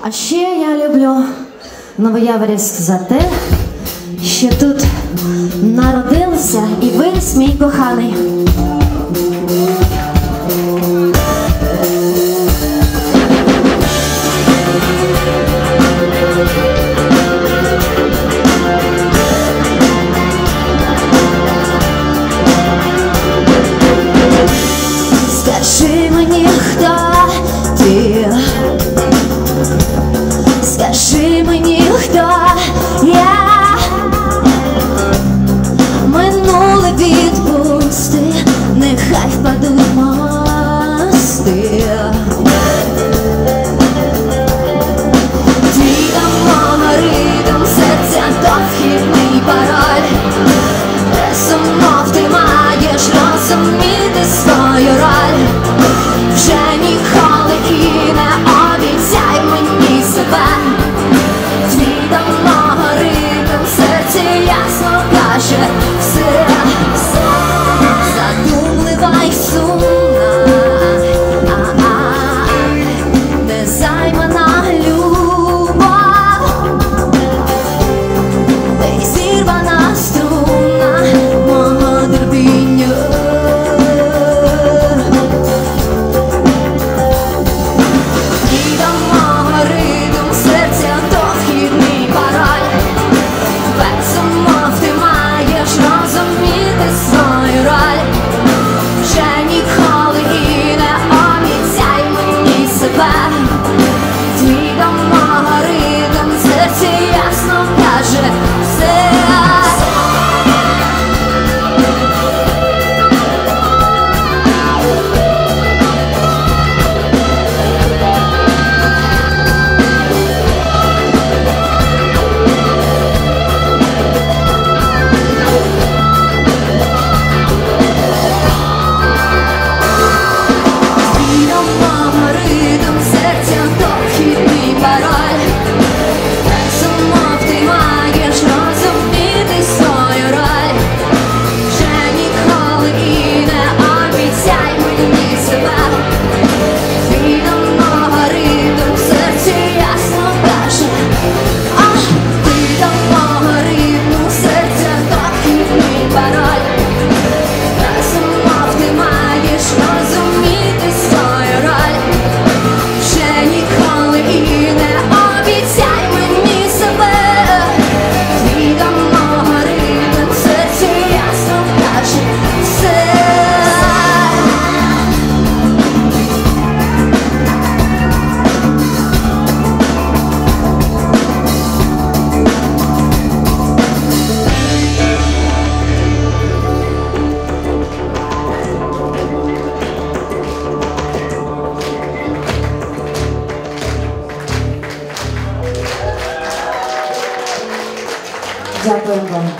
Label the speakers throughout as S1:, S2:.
S1: А ще я люблю Новояворівськ за те, що тут народився і виріс мій коханий. Скажи мені хто ним ніхто я? Минуле відпусти, нехай впадуть мости. Твідом серця то пароль, сумно ти маєш розуміти свою роль, вже ніколи і наше все задумливай суть. Дякуємо вам.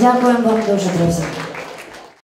S1: Дякуємо вам дуже, друзі.